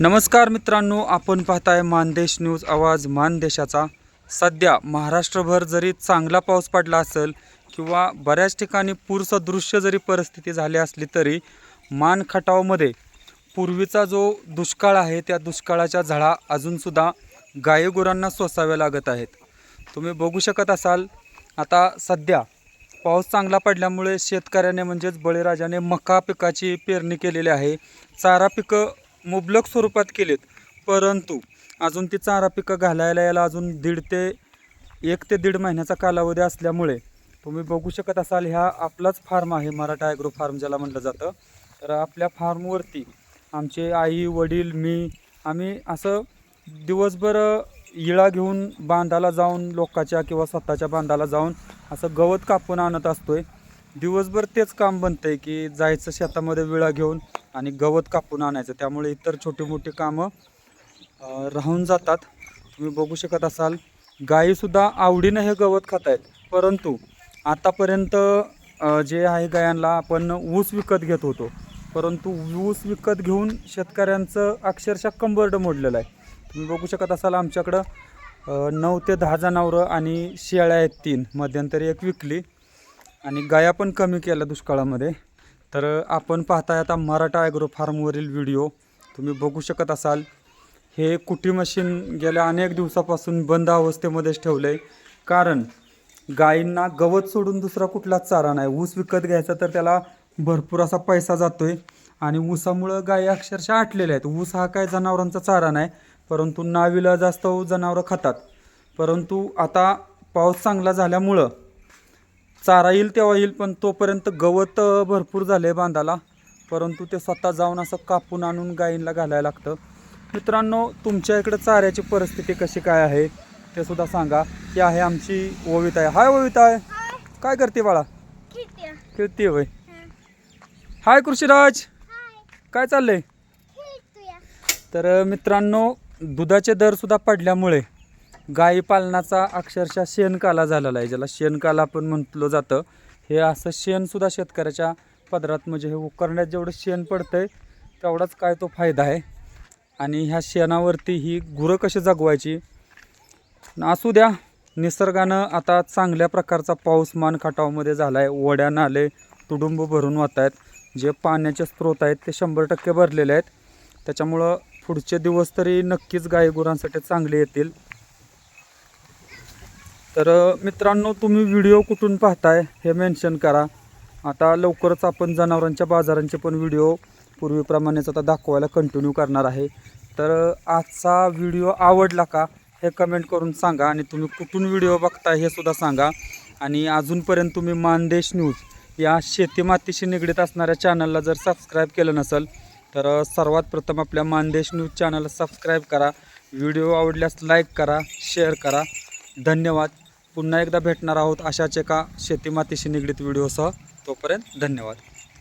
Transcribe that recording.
नमस्कार मित्रांनो आपण पाहताय मानदेश न्यूज आवाज मानदेशाचा. सध्या महाराष्ट्रभर जरी चांगला पाऊस पडला असेल किंवा बऱ्याच ठिकाणी पूरसदृश्य जरी परिस्थिती झाली असली तरी मान खटावमध्ये पूर्वीचा जो दुष्काळ आहे त्या दुष्काळाच्या झळा अजूनसुद्धा गायीगुरांना सोसाव्या लागत आहेत. तुम्ही बघू शकत असाल आता सध्या पाऊस चांगला पडल्यामुळे शेतकऱ्याने म्हणजेच बळीराजाने मका पिकाची पेरणी केलेली आहे. चारा पिकं मुबलक स्वरूपात केलेत. परंतु अजून ती चारा पिकं घालायला याला अजून दीड ते एक ते दीड महिन्याचा कालावधी असल्यामुळे तुम्ही बघू शकत असाल ह्या आपलाच फार्म आहे मराठा ॲग्रो फार्म ज्याला म्हटलं जातं. तर आपल्या फार्मवरती आमचे आई वडील मी आम्ही असं दिवसभर इळा घेऊन बांधाला जाऊन लोकाच्या किंवा स्वतःच्या बांधाला जाऊन असं गवत कापून आणत असतोय. दिवसभर तेच काम बनतं आहे की जायचं शेतामध्ये विळा घेऊन आणि गवत कापून आणायचं. त्यामुळे इतर छोटी मोठी कामं राहून जातात. तुम्ही बघू शकत असाल गायीसुद्धा आवडीनं हे गवत खात आहेत परंतु आतापर्यंत जे आहे गायांना आपण ऊस विकत घेत होतो. परंतु ऊस विकत घेऊन शेतकऱ्यांचं अक्षरशः कंबरडं मोडलेलं आहे. तुम्ही बघू शकत असाल आमच्याकडं नऊ ते दहा जनावरं आणि शेळ्या आहेत तीन. मध्यंतरी एक विकली आणि गाया पण कमी केल्या दुष्काळामध्ये. तर आपण पाहताय आता मराठा ॲग्रो फार्मवरील व्हिडिओ तुम्ही बघू शकत असाल हे कुटी मशीन गेल्या अनेक दिवसापासून बंद अवस्थेमध्येच ठेवलं आहे कारण गायींना गवत सोडून दुसरा कुठलाच चारा नाही. ऊस विकत घ्यायचा तर त्याला भरपूर असा पैसा जातो आहे आणि ऊसामुळं गायी अक्षरशः आटलेल्या आहेत. ऊस हा काय जनावरांचा चारा नाही परंतु नावीला जास्त जनावरं खातात. परंतु आता पाऊस चांगला झाल्यामुळं चारा येईल तेव्हा येईल पण तोपर्यंत गवत भरपूर झाले बांधाला. परंतु ते स्वतः जाऊन असं कापून आणून गायींना घालायला लागतं. मित्रांनो तुमच्या इकडं चाऱ्याची परिस्थिती कशी काय आहे ते सुद्धा सांगा. ही आहे आमची ओविता आहे. हाय ओविता आहे काय करते बाळा? खेळते. वय हाय. कृषीराज. काय चाललंय? तर मित्रांनो दुधाचे दर सुद्धा पडल्यामुळे गाई पालनाचा अक्षरशः शेणकाला झालेला आहे ज्याला शेणकाला आपण म्हटलं जातं. हे असं शेणसुद्धा शेतकऱ्याच्या पदरात म्हणजे हे उकरण्यात जेवढं शेण पडतंय तेवढाच काय तो फायदा आहे. आणि ह्या शेणावरती ही गुरं कशी जगवायची? असू द्या निसर्गानं आता चांगल्या प्रकारचा पाऊस मान खटावमध्ये झाला आहे ओढ्या नाले तुडुंब भरून वाहत आहेत जे पाण्याचे स्रोत आहेत ते शंभर टक्के भरलेले आहेत. त्याच्यामुळं पुढचे दिवस तरी नक्कीच गाई गुरांसाठी चांगले येतील. तर मित्रांनो तुम्ही व्हिडिओ कुठून पाहताय हे मेन्शन करा. आता लवकरच आपण जनावरांच्या बाजारांचे पण व्हिडिओ पूर्वीप्रमाणेच आता दाखवायला कंटिन्यू करणार आहे. तर आजचा व्हिडिओ आवडला का हे कमेंट करून सांगा आणि तुम्ही कुठून व्हिडिओ बघताय हे सुद्धा सांगा. आणि अजूनपर्यंत तुम्ही मानदेश न्यूज या शेतीमातीशी निगडीत असणाऱ्या चॅनलला जर सबस्क्राईब केलं नसेल तर सर्वात प्रथम आपल्या मानदेश न्यूज चॅनलला सबस्क्राईब करा. व्हिडिओ आवडल्यास लाईक करा शेअर करा. धन्यवाद. पुन्हा एकदा भेटणार आहोत अशाच एका शेतीमातीशी निगडीत व्हिडिओसह. तोपर्यंत धन्यवाद.